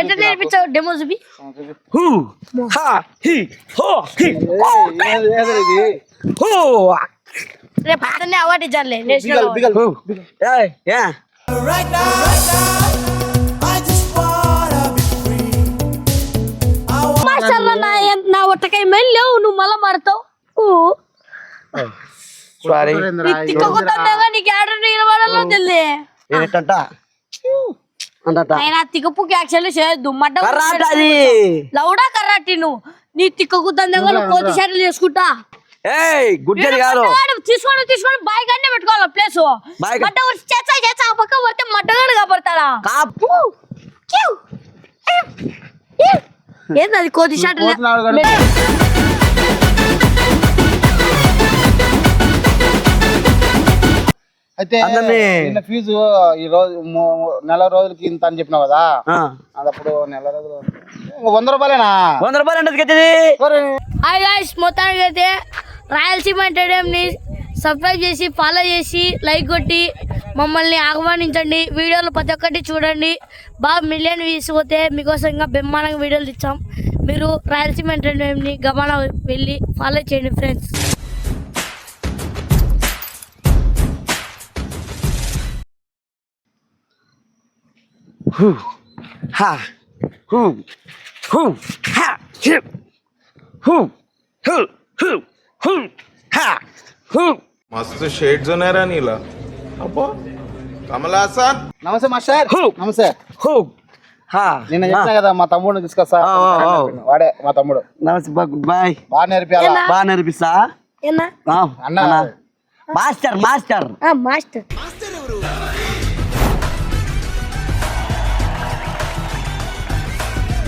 ఎట్లా నేర్పించావు డెమో చూపి హూ హా హి హో హి హూ రేపు అతన్ని అవార్డు ఇచ్చారులే నేషనల్ యా మాస్టర్లో నా నా ఒట్టకాయ లేవు నువ్వు మళ్ళా మాడతావు ఊ. సారీ నీకు ఆర్డర్ నిలబడాలో తెలియదు ఏంటంట అంటట. ఆయన తిక్కపుకి యాక్చువల్లీ చేయొద్దు మడ్డ లౌడా కర్రాటి నువ్వు? నీ తిక్క కుద్దంగా నువ్వు కోతి షర్ట్లు చేసుకుంటా? ఏయ్ గుడ్డది కాదు. మడ్డగాడు తీసుకొని తీసుకొని బాయ్ గానే పెట్టుకోవాలి ప్లేస్ మడ్డ వచ్చి చేచ్చా ఆ పక్క పడితే మడ్డగాడు కాపాడతాడా కాపు. క్యూ. ఏంది అది కోతి షర్ట్ అయితే నిన్న ఫీజు ఈ రోజు నెల రోజులకి ఇంత అని చెప్పినావు కదా? అప్పుడు నెల రోజులు వంద రూపాయలేనా? వంద రూపాయలు అంటే హాయ్ గాయ్స్ మొత్తానికి అయితే రాయలసీమ ని సబ్స్క్రైబ్ చేసి ఫాలో చేసి లైక్ కొట్టి మమ్మల్ని ఆహ్వానించండి. వీడియోలు ప్రతి ఒక్కటి చూడండి. బాగా మిలియన్ వ్యూస్ పోతే మీకోసం ఇంకా బ్రహ్మాండంగా వీడియోలు ఇచ్చాం మీరు రాయలసీమ ని గమన వెళ్ళి ఫాలో చేయండి ఫ్రెండ్స్ హూ హా హూ హూ హా హి హూ హూ హూ హూ హా హూ मस्त शेड जो नाही राणीला अप्पा कमला असा నమస్తే మాస్టర్ హూ. నమస్తే హూ హా నిన్న చెప్పినా కదా మా తమ్ముడిని తీసుకొస్తా ఆ, ఆ, ఆ. వాడే మా తమ్ముడు నమస్తే బా గుడ్ బాయ్ బాగా నేర్పియాలా ఏనా? బాగా నేర్పిస్తా ఏనా ఆ, అన్న అన్న. Master master master master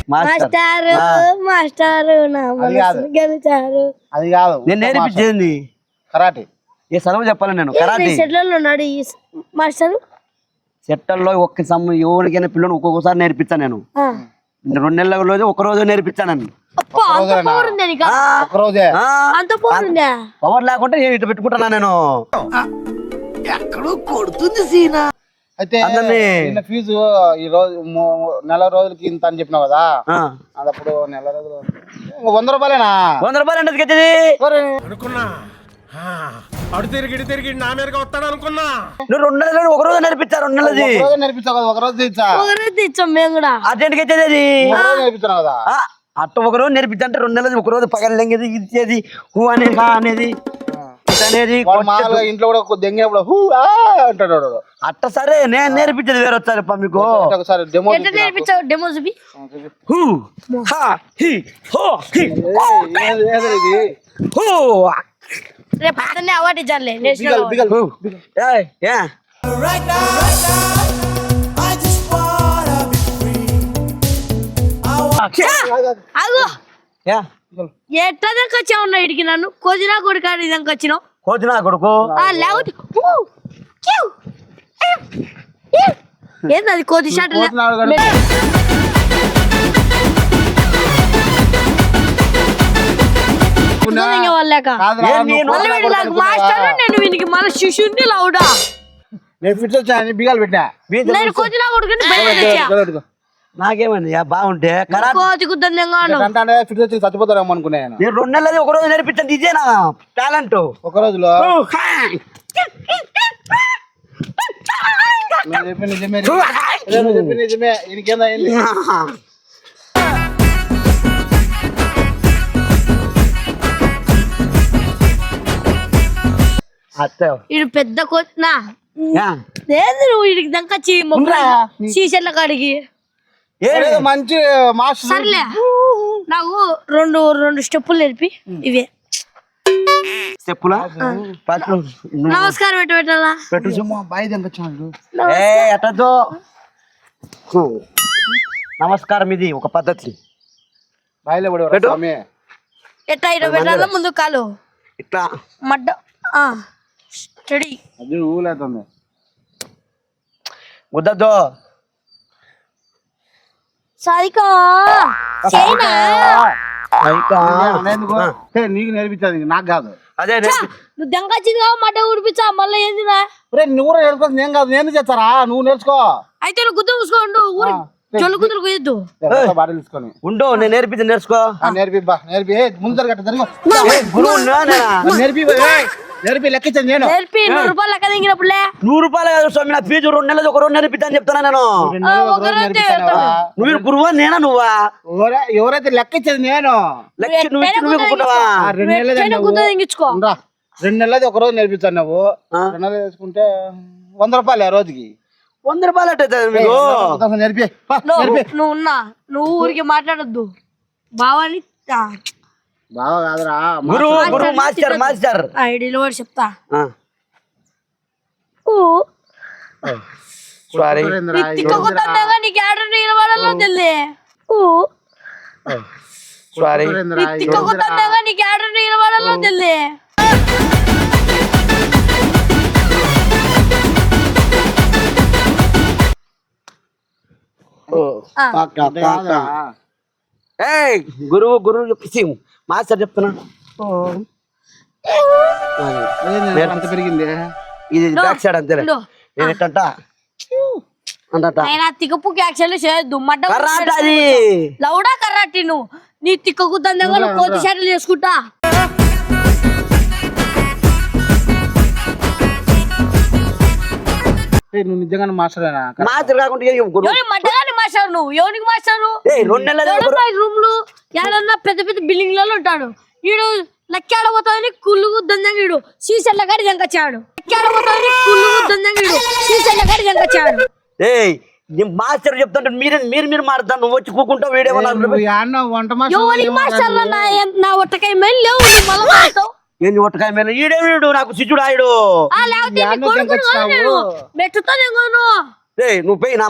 master. Master గెలిచారు. అది కాదు. నేను నేర్పించేది కరాటే. ఏ సెలవు చెప్పాలి నేను. కరాటే. ఉన్నాడు ఈ మాస్టర్? సెట్టల్లో ఒక్క సమ్ ఎవరికైనా పిల్లలు ఒక్కొక్కసారి నేర్పిస్తాను నేను. రెండు నెలల రోజు ఒక రోజు నేర్పిస్తాను నేను అప్పా, అంత పవర్ ఉందా నీకు? ఒక రోజే? ఆ, అంత పవర్ ఉందా పవర్ లేకుంటే నేను ఇటు పెట్టుకుంటున్నా నేను? అయితే నిన్న ఫీజు ఈ రోజు నెల రోజులకి ఇంత అని చెప్పినావు కదా? ఆ. అది అప్పుడు నెల రోజులు. వంద రూపాయలేనా? వంద రూపాయలు అంటే ఒరే, అనుకున్నా. ఆ, అడు తిరిగి తిరిగి నా మీదకి వస్తాడు అనుకున్నా. నువ్వు రెండు నెలలు ఒక రోజు నేర్పించారు రెండు నెలది ఒక రోజు నేర్పించావు కదా ఒక రోజు తెచ్చా ఒకరోజు ఇచ్చాం మేము కూడా. అర్జెంట్కి వచ్చేది అది? ఒక రోజు నేర్పించావు కదా? అట్ట ఒక రోజు నేర్పించంటే రెండు నెలలు ఒక రోజు పగలెంగేది ఇచ్చేది హూ అనేది హా అనేది. ఇట్ అనేది మామూలుగా ఇంట్లో కూడా కొద్ది దెంగినప్పుడు హూ ఆ అంటాడు. అట్ట సరే నేను నేర్పించేది వేరే వచ్చారు మీకు. ఒకసారి డెమో నేర్పించావు? డెమో చూపి. హూ హా హి హో హి. ఇది? హూ రేపు అతన్ని అవార్డు ఇచ్చారులే నేషనల్ బిగల్ ఏయ్ యా ఆగు యా ఎట్లా దాకా వచ్చావు ఇడికి నన్ను? కోజినా కొడుకాడి దాకా వచ్చినావు? కోతి నా కొడుకు. ఆ లేకపోతే. ఏంది అది కోతి షాట్ నేను కొడుకు మాస్టర్ అనుకున్నావా? నేను వీనికి మళ్ళీ శిష్యుని లౌడా? నేను ఫిట్ వచ్చాను బిగాలు పెట్టినా. వీధి నేను కోతినా కొడుకుని బయట యా బాగుంటే వచ్చి చచ్చిపోతారేమో అనుకున్నాను నేను. రెండు నెలలు ఒక రోజు నేర్పించండి ఇదేనా టాలెంట్. ఒక రోజులో? నిజమే ఇడు పెద్ద కోతి నా. యా. లేదు నువ్వు వీడికి దంకొచ్చి ఉండరా? సీసెట్ల కాడికి? ఏమి? ఏదో? మంచి మాస్టర్ సర్లే. నాకు రెండు రెండు స్టెప్పులు నేర్పి. ఇవే. చెప్పులా నమస్కారం పెట్టు పెట్టాలా? పెట్టు సుమ్మా. బాయ్ దెంకొచ్చాడు ఏ ఎట్టద్దు నమస్కారం ఇది ఒక పద్ధతి. బాయిలో పెట్టు. స్వామి. ఎట్లా ఇటు పెట్టాలా? ముందు కాలు. ఇట్లా. మడ్డ. స్టడీ అది ఊలేతుంది. చైనా నీకు నేర్పించాది నాకు కాదు. అదే నువ్వు దెంకొచ్చింది కావు మడ్డ ఊడిపించా మళ్ళీ ఏందిరా నువ్వు కూడా నేర్చుకో నేను కాదు నేను చేస్తారా? నువ్వు నేర్చుకో. అయితే నువ్వు గుద్దు మూసుకోండు ఊరి కుదురు తీసుకొని. ఉండు నేను నేర్పించి నేర్చుకో. ఆ, నేర్పి బా నేర్పి. ఏ, ముందు జరగట్టు జరుగు. ఏ, గురువు నేనా? నేర్పి నేర్పి లెక్కించండి నేను. నేర్పి నూరు రూపాయలు లెక్క దిగినప్పుడులే నూరు రూపాయలు కాదు స్వామి నా ఫీజు రెండు నెలలు ఒక రెండు నేర్పిద్దాని చెప్తాను నేను? నువ్వు గురువా నేనా నువ్వా? ఎవర- ఎవరైతే లెక్కించేది నేను. లెక్క నువ్వు నువ్వు రెండు నెలలది ఒక రోజు నేర్పిస్తాను నువ్వు. ఆ. రెండు నెలలు వేసుకుంటే వంద రూపాయలు ఆ రోజుకి. వంద రూపాయలు మీకు. నేర్పి నువ్వు ఉన్నా నువ్వు ఊరికి మాట్లాడొద్దు. బావాని బాగా కాదురా గురువు గురువు మాస్టర్ మాస్టర్ ఐడిలో కూడా చెప్తా. సారీ మాట్లాడేందిరా, నీ తిక్క కొత్తగా నీకు ఆర్డర్ నిలబడాలో తెలియదు ఊ. సారీ నీకు ఆర్డర్ నిలబడాలో తెలియదు ఏయ్ గురువు గురువు చెప్పి మాస్టర్ చెప్తున్నా. అంత పెరిగింది. ఇది బ్యాక్ సైడ్ అంతేలే. ఉండు. నేను ఎట్టంట? అంటట? నేను తిక్కపుకి యాక్చువల్లీ చేయొద్దు మడ్డ కరాట అది లౌడా కర్రాటి నువ్వు. నీ తిక్క కుద్దంగా కోతి షాట్లు చేసుకుంటా. ఏయ్, నువ్వు నిజంగానే మాస్టరేనా? మాస్టర్ కాకుండా మాస్టర్ నువ్వు? ఎవరికి మాస్టారు? ఏయ్ రెండు నెలలు రూమ్లు? ఏడన్నా పెద్ద పెద్ద బిల్డింగ్లలో ఉంటాడు. ఈడు లెక్కాడబోతాదని కుళ్ళు దందంగా ఈడు సీసెట్ల కాడి జంకొచ్చాడు లెక్కాడబోతాదని కుళ్ళు దందంగా ఈడు సీసెట్ల కాడి జంకొచ్చాడు ఏయ్ నీ మాస్టర్ చెప్తుంటే మీరు మీరు మీరు మారుతాను నువ్వు వచ్చి కూకుంటావు వీడేమన్నా నువ్వు యాడనో వంట మాస్టర్ నా ఒట్టకాయ మేలు లేవు నువ్వు మళ్ళా మారుతావు. ఏంది ఒట్టకాయ మీద ఈడే వీడు నాకు శిష్యుడు ఆయుడు మెట్టుతో ఏయ్ నువ్వు పోయి నా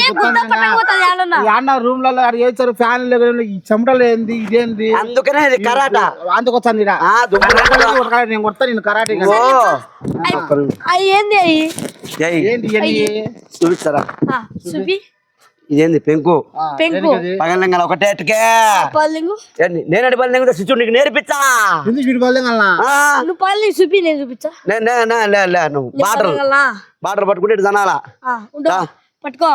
ఏ పట్టకపోతుంది ఏడన్నా యాడన రూమ్లలో ఆడ వేస్తారు ఫ్యాన్ ఈ చెమటలు ఏంది ఇదేంది? అందుకనే ఇది కరాట. అందుకొచ్చాను ఈడ. ఆ, దుమ్ము ఒకటి నేను కొడతా నేను కరాటే ఓ. ఏంది ఏంటి ఇవన్నీ? చూపిస్తారా? ఇదేంది పెంకు? పగలంగా ఒకటే పల్లింగు ఏంది? నేనటి పగలంగా శిష్యుడు నీకు నేర్పించా నేను బార్డర్? బార్డర్ పట్టుకుంటే దా. పట్టుకో.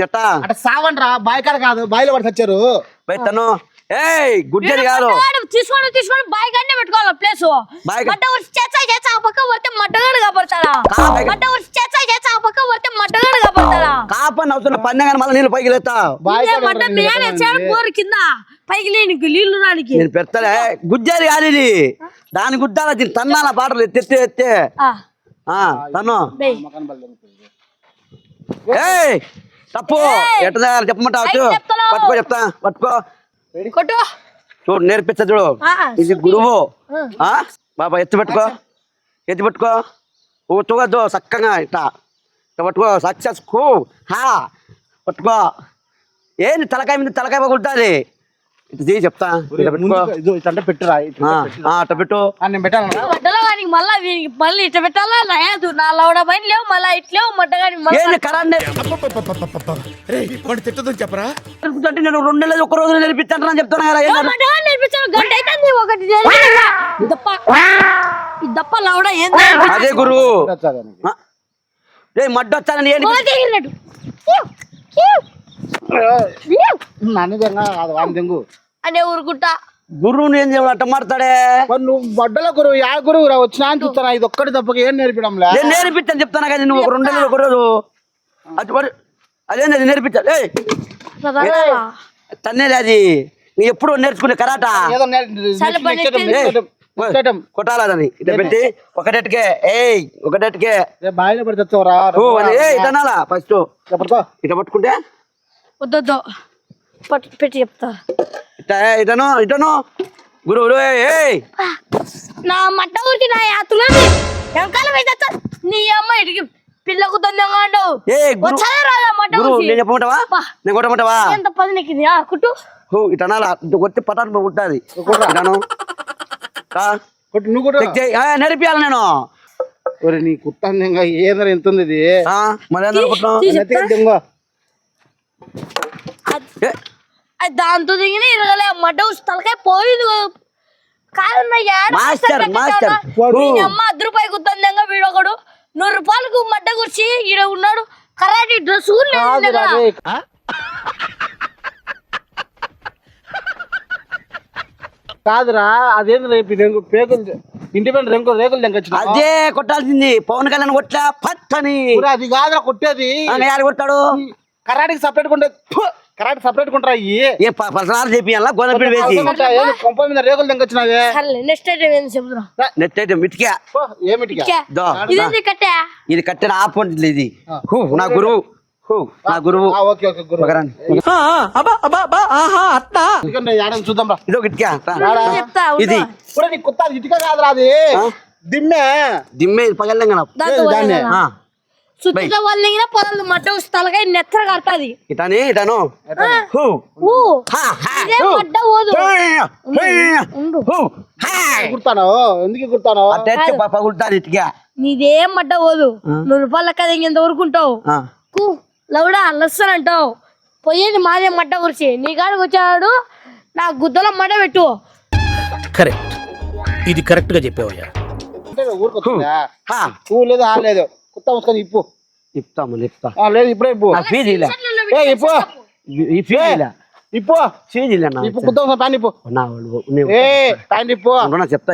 ఎట్టా? అట్ట సావండ్రా బాయ్ కాడ కాదు బాయిలో పడి వచ్చారు పెట్టను ఏయ్ గుడ్డేది కాదు. బాయ్ పెట్టుకోవాలి ప్లేస్ పక్క పక్క కాపాడతాడా కాపని అవుతున్న మళ్ళీ నీళ్ళు పైకి లేతా వచ్చాడు బోరు కింద. పైకి లేనికి నీళ్ళు రానికి. నేను పెడతలే. గుజ్జేది కాదు ఇది. దాని దీన్ని తన్నాల బాటలు ఎత్తి ఎత్తి ఎత్తి. ఆ, ఆ, తను. ఏయ్ తప్పు. ఎట్ట చెప్పమంటావు. పట్టుకో చెప్తా. పట్టుకో. కొట్టు. చూడు నేర్పించా చూడు. ఆ, ఇది గురువు. ఆ. బాబా ఎత్తి పెట్టుకో. ఎత్తి పెట్టుకో. ఓ చూగద్దు చక్కగా ఇట్లా. ఇట్లా పట్టుకో సక్సెస్ కూ హా. పట్టుకో. ఏంది తలకాయ మీద తలకాయ పగులుతుంది? చెప్తా. ఇట్లా పెట్టురా పెట్టు. నేను మళ్ళా వీనికి మళ్ళీ ఇట్ట పెట్టాలా? లేదు నా లౌడ పైన లేవు మళ్ళా ఇట్లేవు మట్టగాని మళ్ళీ ఏంది కరాన్ని రే వాడు తిట్టదని చెప్పరా? అంటే నేను రెండు నెలలు ఒక రోజు నేర్పిస్తాను అని చెప్తాను కదా ఏంది? మట్టగాని నేర్పించాను గంట అయితే ఒకటి జరిగిందిగా. ఈ దప్ప. ఈ దప్ప లౌడ ఏంది? అదే గురువు వచ్చాది ఆయనకి. ఆ, రే మడ్డు వచ్చానని ఏంటి కోతి ఎగిరినట్టు. క్యూ, క్యూ, క్యూ నా నిజంగా అది వాని దెంగు అనే ఊరుకుంటా. గురువుని ఏం చేయడం అట్ట మాడతాడే మరి నువ్వు బడ్డల గురువు యా గురువు రా వచ్చినా అని చూస్తానా ఇది ఒక్కటి తప్పక ఏం నేర్పడంలే? నేను నేర్పించాను చెప్తాను కదా నువ్వు ఒక రెండు నెలలు ఒక రోజు? అది నేర్పించాలి ఏయ్! చదవాలా? తన్నేది అది. నీ ఎప్పుడు నేర్చుకునే కరాట. కొట్టాలని ఇట్లా పెట్టి ఒకటెట్టుకే ఏయ్! ఒకటెట్టుకే బాయిలో అది ఇటనాలా ఫస్ట్. చెప్పడుకో ఇట పట్టుకుంటే? వద్దొద్దు. పట్టు పెట్టి చెప్తా. ఇట ఇటను ఇటను. గురువు గురువు, ఏయ్, ఏయ్ నా మట్ట ఊరికి నా యాత్రలో వెనకాల పెట్టా నీ అమ్మ ఇటుకి పిల్లకు ఉండవు. గురు రాదా మట్ట ఊరికి? నేను చెప్పమంటావా. నేను కొట్టమంటావా? ఎంత పది కుట్టు. ఇటనాలా ఇటు కొట్టి పటాన్ ఉంటుంది ఇటను? నేర్పియాలి నేను. ఒరే నీ ఏదైనా ఎంత ఉంది ఇది? మరి ఏందనుకుంటున్నావు దాంతో దిగిన ఇరగలే మడ్డ ఊసి తలకాయ పోయింది మాస్టర్? మాస్టర్. అమ్మ అర్ధ రూపాయి వీడొకడు నూరు రూపాయలకు మడ్డ కుర్చి ఈడ ఉన్నాడు. కరాటి డ్రెస్ కాదురా అదేంది రేపు రేంగు పేగులు ఇంటి పైన రేంగు రేకులు తెంకొచ్చిన అదే కొట్టాల్సింది. పవన్ కళ్యాణ్ కొట్లా పట్టని. అది కాదురా కొట్టేది. యారు కొట్టాడు? కరాటికి సపరేట్ కొంటే కరాటి సపరేట్ కొంటారా అయ్యి ఏ పసనాలు చేపియాలా గోనపీడి వేసి. కొంప మీద రేకులు తెంకొచ్చినావే నెక్స్ట్ ఐటమ్ నెట్ అయితే మిటికా పో, ఏమిటిగా దో, ఇదేంటి కట్టే? ఇది కట్టిన ఆపోండి ఇది. హూ నా గురువు. హూ నా గురువు. ఆ, ఓకే ఓకే గురు ఒకరాని. ఎందుకంటే ఏడాది చూద్దాం ఇదో గిట్టిగా చెప్తా? ఇది. ఇటుక కాదురా అది. దిమ్మే. దిమ్మే పగల్లం ఆ, సుత్తుతో వాళ్ళ పొలాలు మట్ట మడ్డ పోదు ఉండు. హూ హా. కుడతాను ఎందుకు కుడతాను అట్టే పగులుతాను ఇటుగా నీదేం మడ్డ పోదు నువ్వు రూపాయల కదా ఇంకెంత ఊరుకుంటావు. కు లౌడా లస్సనంటావు పోయేది మాదే మడ్డ గురించి నీ కాడికి వచ్చాడు నా గుద్దల మడ్డ పెట్టు. కరెక్ట్. ఇది కరెక్ట్గా చెప్పావయ్యా లేదు ఆ కుత్త ముసుకొని ఇప్పు. ఇప్తాము ఇప్తా లేదు ఇప్పుడే ఇప్పు. ఫీజు ఇలా. ఏ ఇప్పు. ఈ ఫీజు ఇలా. ఇప్పు. ఫీజు ఇలా ఇప్పు ముసుకొని ప్యాంట్ ఇప్పు. నా ఏ ప్యాంట్ ఇప్పు. చెప్తా